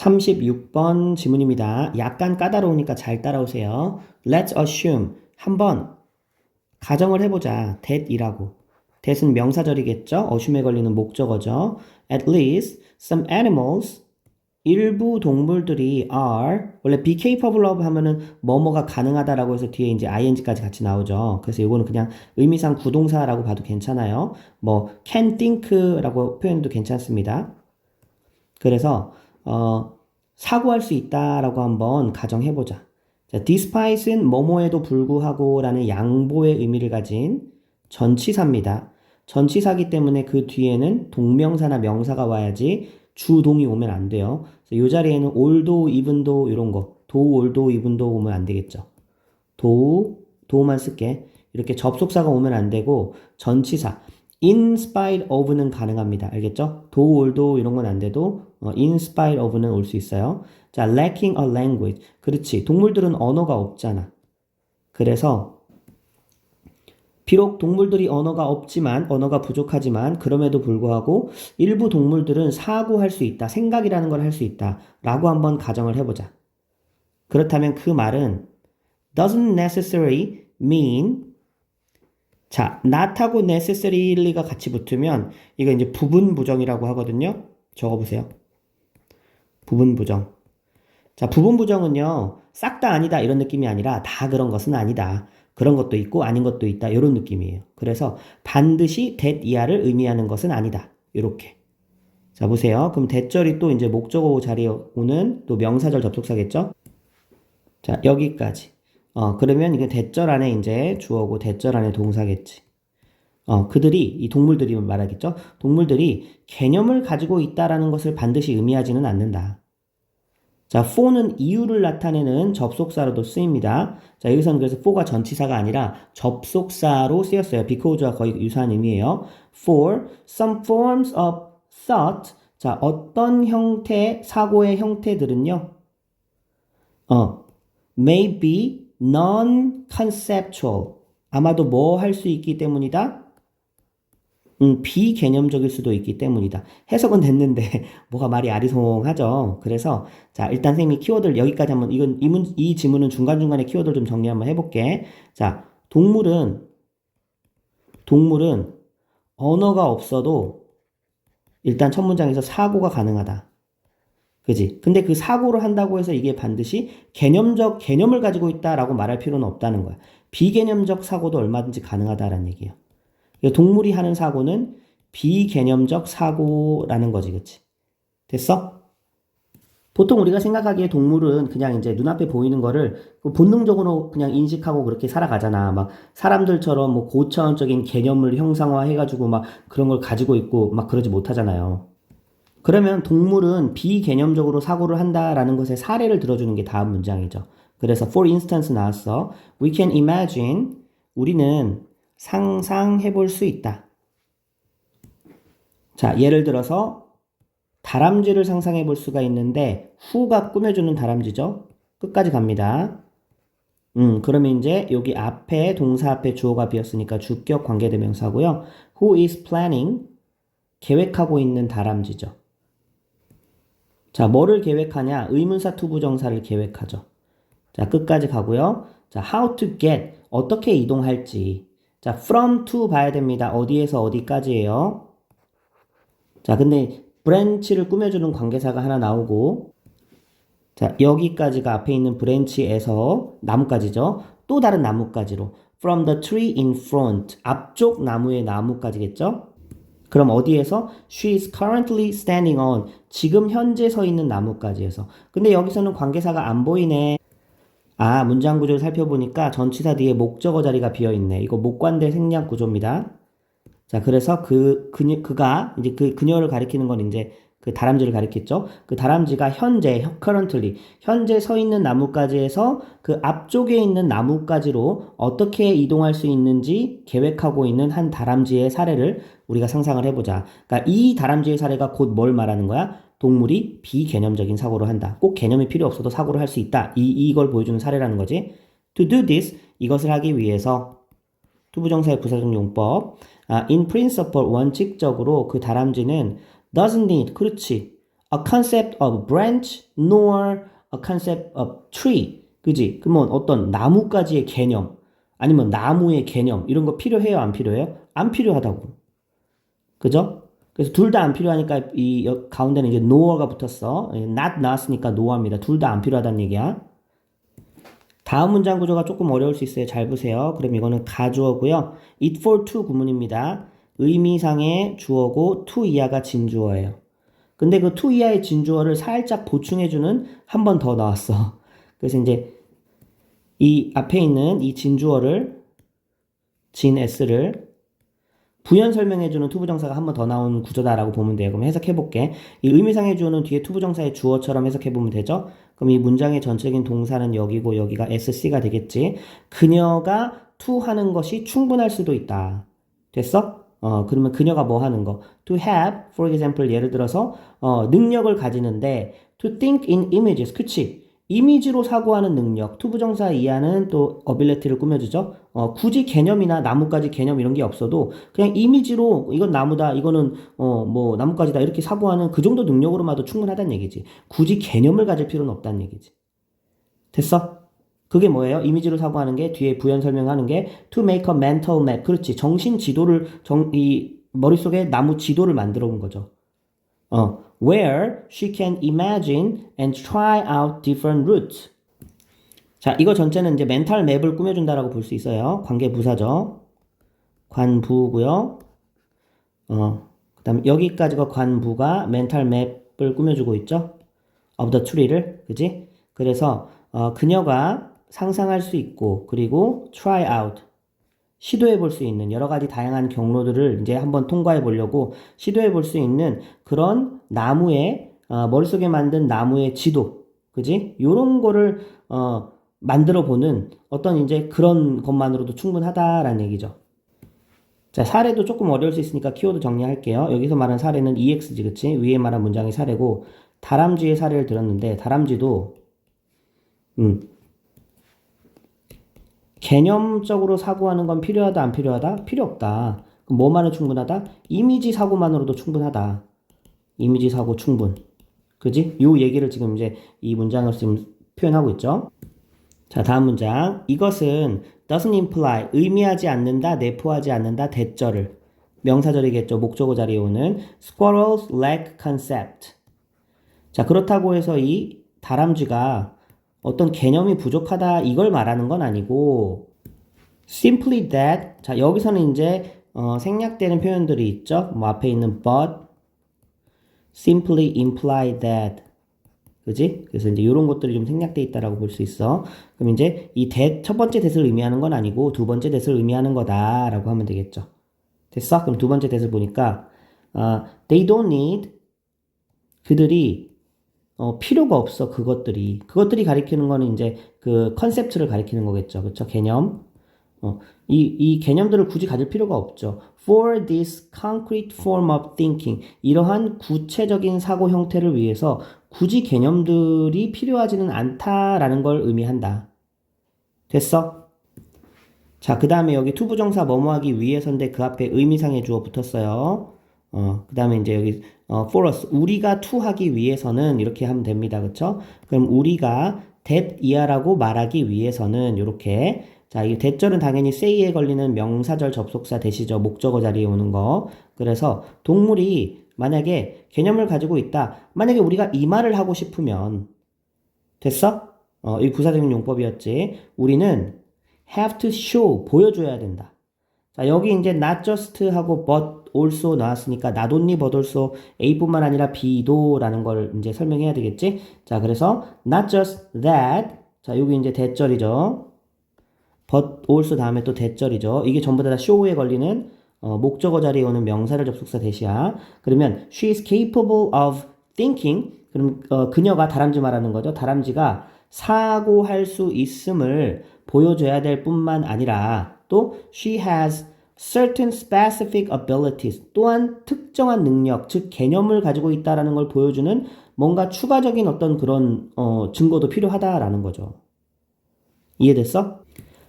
36번 지문입니다. 약간 까다로우니까 잘 따라오세요. Let's assume. 한번 가정을 해보자. that이라고. that은 명사절이겠죠? assume에 걸리는 목적어죠. At least some animals 일부 동물들이 are 원래 be capable of 하면은 뭐뭐가 가능하다라고 해서 뒤에 이제 ing까지 같이 나오죠. 그래서 이거는 그냥 의미상 구동사라고 봐도 괜찮아요. 뭐 can think라고 표현도 괜찮습니다. 그래서 어, 사고할 수 있다라고 한번 가정해 보자. 자, despite은 뭐뭐에도 불구하고라는 양보의 의미를 가진 전치사입니다. 전치사기 때문에 그 뒤에는 동명사나 명사가 와야지 주동이 오면 안 돼요. 그래서 이 자리에는 올도, 이분도 이런 거, 도, 올도, 이분도 오면 안 되겠죠. 도, 도만 쓸게. 이렇게 접속사가 오면 안 되고 전치사 in spite of는 가능합니다. 알겠죠? 도, 올도 이런 건 안 돼도 어, in spite of는 올 수 있어요. 자, lacking a language. 그렇지. 동물들은 언어가 없잖아. 그래서 비록 동물들이 언어가 없지만 언어가 부족하지만 그럼에도 불구하고 일부 동물들은 사고할 수 있다. 생각이라는 걸 할 수 있다라고 한번 가정을 해 보자. 그렇다면 그 말은 doesn't necessarily mean 자, not하고 necessary가 같이 붙으면 이거 이제 부분 부정이라고 하거든요. 적어 보세요. 부분 부정. 자, 부분 부정은요. 싹 다 아니다 이런 느낌이 아니라 다 그런 것은 아니다. 그런 것도 있고 아닌 것도 있다. 이런 느낌이에요. 그래서 반드시 that 이하를 의미하는 것은 아니다. 이렇게. 자, 보세요. 그럼 대절이 또 이제 목적어 자리에 오는 또 명사절 접속사겠죠? 자, 여기까지. 어, 그러면 이게 대절 안에 이제 주어고 대절 안에 동사겠지. 어, 그들이, 이 동물들이 말하겠죠? 동물들이 개념을 가지고 있다라는 것을 반드시 의미하지는 않는다. 자, for는 이유를 나타내는 접속사로도 쓰입니다. 자, 여기서는 그래서 for가 전치사가 아니라 접속사로 쓰였어요. because와 거의 유사한 의미예요. for some forms of thought. 자, 어떤 형태, 사고의 형태들은요. 어, may be non-conceptual. 아마도 뭐 할 수 있기 때문이다? 음, 비개념적일 수도 있기 때문이다. 해석은 됐는데 뭐가 말이 아리송하죠. 그래서 자 일단 선생님이 키워드를 여기까지 한번 이건 이, 문, 이 지문은 중간 중간에 키워드를 좀 정리 한번 해볼게. 자 동물은 동물은 언어가 없어도 일단 첫 문장에서 사고가 가능하다. 그지? 근데 그 사고를 한다고 해서 이게 반드시 개념적 개념을 가지고 있다라고 말할 필요는 없다는 거야. 비개념적 사고도 얼마든지 가능하다라는 얘기예요. 동물이 하는 사고는 비개념적 사고라는 거지, 그치? 됐어? 보통 우리가 생각하기에 동물은 그냥 이제 눈앞에 보이는 거를 본능적으로 그냥 인식하고 그렇게 살아가잖아. 막 사람들처럼 뭐 고차원적인 개념을 형상화 해가지고 막 그런 걸 가지고 있고 막 그러지 못하잖아요. 그러면 동물은 비개념적으로 사고를 한다라는 것의 사례를 들어주는 게 다음 문장이죠. 그래서 for instance 나왔어. We can imagine 우리는 상상해 볼 수 있다. 자, 예를 들어서 다람쥐를 상상해 볼 수가 있는데 후가 꾸며주는 다람쥐죠. 끝까지 갑니다. 음, 그러면 이제 여기 앞에 동사 앞에 주어가 비었으니까 주격 관계대명사고요. Who is planning? 계획하고 있는 다람쥐죠. 자, 뭐를 계획하냐? 의문사 투부정사를 계획하죠. 자, 끝까지 가고요. 자, how to get 어떻게 이동할지. 자, from to 봐야 됩니다. 어디에서 어디까지예요? 자, 근데 브랜치를 꾸며주는 관계사가 하나 나오고 자, 여기까지가 앞에 있는 브랜치에서 나무까지죠. 또 다른 나무까지로 from the tree in front 앞쪽 나무의 나무까지겠죠? 그럼 어디에서 she is currently standing on 지금 현재 서 있는 나무까지에서 근데 여기서는 관계사가 안 보이네. 아, 문장 구조를 살펴보니까 전치사 뒤에 목적어 자리가 비어 있네. 이거 목관대 생략 구조입니다. 자, 그래서 그 그녀 그가 이제 그 그녀를 가리키는 건 이제 그 다람쥐를 가리켰죠. 그 다람쥐가 현재 currently 현재 서 있는 나무까지에서 그 앞쪽에 있는 나무까지로 어떻게 이동할 수 있는지 계획하고 있는 한 다람쥐의 사례를 우리가 상상을 해보자. 그러니까 이 다람쥐의 사례가 곧 뭘 말하는 거야? 동물이 비개념적인 사고를 한다. 꼭 개념이 필요 없어도 사고를 할 수 있다. 이, 이걸 보여주는 사례라는 거지. To do this, 이것을 하기 위해서 투부정사의 부사적 용법. 아, in principle, 원칙적으로 그 다람쥐는 doesn't need, 그렇지. a concept of branch nor a concept of tree. 그지? 그러면 어떤 나무까지의 개념 아니면 나무의 개념 이런 거 필요해요? 안 필요해요? 안 필요하다고. 그죠? 그래서 둘 다 안 필요하니까 이 여- 가운데는 이제 no가 붙었어. not 나왔으니까 no합니다. 둘 다 안 필요하다는 얘기야. 다음 문장 구조가 조금 어려울 수 있어요. 잘 보세요. 그럼 이거는 가주어고요. it for to 구문입니다. 의미상의 주어고 to 이하가 진주어예요. 근데 그 to 이하의 진주어를 살짝 보충해주는 한 번 더 나왔어. 그래서 이제 이 앞에 있는 이 진주어를 진 s를 부연 설명해주는 투부정사가 한 번 더 나온 구조다라고 보면 돼요. 그럼 해석해볼게. 이 의미상의 주어는 뒤에 투부정사의 주어처럼 해석해보면 되죠. 그럼 이 문장의 전체적인 동사는 여기고 여기가 SC가 되겠지. 그녀가 to 하는 것이 충분할 수도 있다. 됐어? 어, 그러면 그녀가 뭐 하는 거? To have, for example, 예를 들어서, 어, 능력을 가지는데, to think in images. 그치? 이미지로 사고하는 능력. 투부정사 이하는 또 ability를 꾸며주죠. 어, 굳이 개념이나 나뭇가지 개념 이런 게 없어도 그냥 이미지로 이건 나무다, 이거는 어, 뭐 나뭇가지다 이렇게 사고하는 그 정도 능력으로만도 충분하다는 얘기지. 굳이 개념을 가질 필요는 없다는 얘기지. 됐어? 그게 뭐예요? 이미지로 사고하는 게 뒤에 부연 설명하는 게 to make a mental map. 그렇지. 정신 지도를 정, 이 머릿속에 나무 지도를 만들어 온 거죠. 어, where she can imagine and try out different routes. 자, 이거 전체는 이제 멘탈 맵을 꾸며준다라고 볼 수 있어요. 관계 부사죠. 관부고요. 어, 그다음 여기까지가 관부가 멘탈 맵을 꾸며주고 있죠. of the tree를, 그지? 그래서 어, 그녀가 상상할 수 있고 그리고 try out 시도해 볼 수 있는 여러 가지 다양한 경로들을 이제 한번 통과해 보려고 시도해 볼 수 있는 그런 나무의 어, 머릿속에 만든 나무의 지도, 그지? 요런 거를 어, 만들어 보는 어떤 이제 그런 것만으로도 충분하다라는 얘기죠. 자, 사례도 조금 어려울 수 있으니까 키워드 정리할게요. 여기서 말한 사례는 EX지, 그치? 위에 말한 문장이 사례고, 다람쥐의 사례를 들었는데, 다람쥐도, 음, 개념적으로 사고하는 건 필요하다, 안 필요하다? 필요 없다. 뭐만은 충분하다? 이미지 사고만으로도 충분하다. 이미지 사고 충분. 그지? 요 얘기를 지금 이제 이 문장을 지금 표현하고 있죠. 자, 다음 문장. 이것은 doesn't imply, 의미하지 않는다, 내포하지 않는다, 대절을. 명사절이겠죠. 목적어 자리에 오는 squirrels lack concept. 자, 그렇다고 해서 이 다람쥐가 어떤 개념이 부족하다, 이걸 말하는 건 아니고, simply that. 자, 여기서는 이제, 어, 생략되는 표현들이 있죠. 뭐 앞에 있는 but, simply imply that. 그지? 그래서 이제 이런 것들이 좀 생략돼 있다라고 볼 수 있어. 그럼 이제 이 that 첫 번째 that을 의미하는 건 아니고 두 번째 that을 의미하는 거다라고 하면 되겠죠. 됐어? 그럼 두 번째 that을 보니까 아, they don't need 그들이 어, 필요가 없어 그것들이 그것들이 가리키는 거는 이제 그 컨셉트를 가리키는 거겠죠. 그렇죠? 개념. 어, 이, 이 개념들을 굳이 가질 필요가 없죠. For this concrete form of thinking, 이러한 구체적인 사고 형태를 위해서 굳이 개념들이 필요하지는 않다라는 걸 의미한다. 됐어? 자, 그 다음에 여기 투부정사 뭐뭐하기 위해서인데 그 앞에 의미상의 주어 붙었어요. 어, 그 다음에 이제 여기 어, for us, 우리가 to 하기 위해서는 이렇게 하면 됩니다. 그쵸? 그럼 우리가 that 이하라고 말하기 위해서는 이렇게 자, 이 대절은 당연히 say에 걸리는 명사절 접속사 대시죠. 목적어 자리에 오는 거. 그래서 동물이 만약에 개념을 가지고 있다. 만약에 우리가 이 말을 하고 싶으면 됐어? 어, 이 부사적인 용법이었지. 우리는 have to show 보여줘야 된다. 자, 여기 이제 not just 하고 but also 나왔으니까 not only but also A뿐만 아니라 B도 라는 걸 이제 설명해야 되겠지? 자, 그래서 not just that. 자, 여기 이제 대절이죠. but also 다음에 또 대절이죠. 이게 전부 다 show에 걸리는 어, 목적어 자리에 오는 명사를 접속사 대시야. 그러면 she is capable of thinking. 그럼 어, 그녀가 다람쥐 말하는 거죠. 다람쥐가 사고할 수 있음을 보여줘야 될 뿐만 아니라 또 she has certain specific abilities 또한 특정한 능력 즉 개념을 가지고 있다라는 걸 보여주는 뭔가 추가적인 어떤 그런 어, 증거도 필요하다라는 거죠. 이해됐어?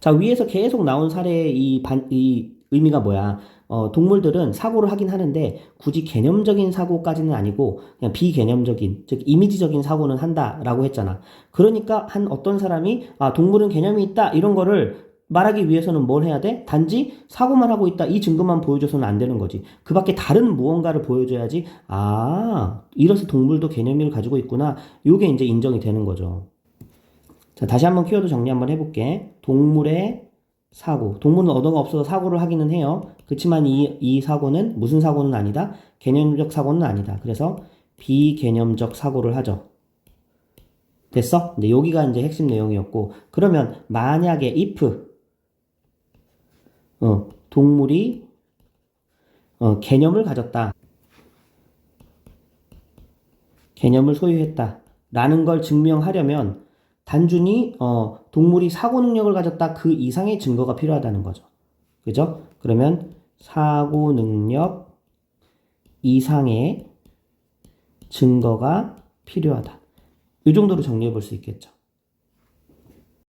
자 위에서 계속 나온 사례의 이, 반, 이 의미가 뭐야? 어, 동물들은 사고를 하긴 하는데 굳이 개념적인 사고까지는 아니고 그냥 비개념적인 즉 이미지적인 사고는 한다라고 했잖아. 그러니까 한 어떤 사람이 아 동물은 개념이 있다 이런 거를 말하기 위해서는 뭘 해야 돼? 단지 사고만 하고 있다 이 증거만 보여줘서는 안 되는 거지. 그 밖에 다른 무언가를 보여줘야지 아 이래서 동물도 개념을 가지고 있구나. 요게 이제 인정이 되는 거죠. 자 다시 한번 키워드 정리 한번 해볼게. 동물의 사고. 동물은 언어가 없어서 사고를 하기는 해요. 그렇지만 이, 이 사고는 무슨 사고는 아니다? 개념적 사고는 아니다. 그래서 비개념적 사고를 하죠. 됐어? 근데 여기가 이제 핵심 내용이었고, 그러면 만약에 if, 어, 동물이, 어, 개념을 가졌다. 개념을 소유했다. 라는 걸 증명하려면 단순히 어, 동물이 사고 능력을 가졌다 그 이상의 증거가 필요하다는 거죠. 그죠? 그러면 사고 능력 이상의 증거가 필요하다. 이 정도로 정리해 볼 수 있겠죠.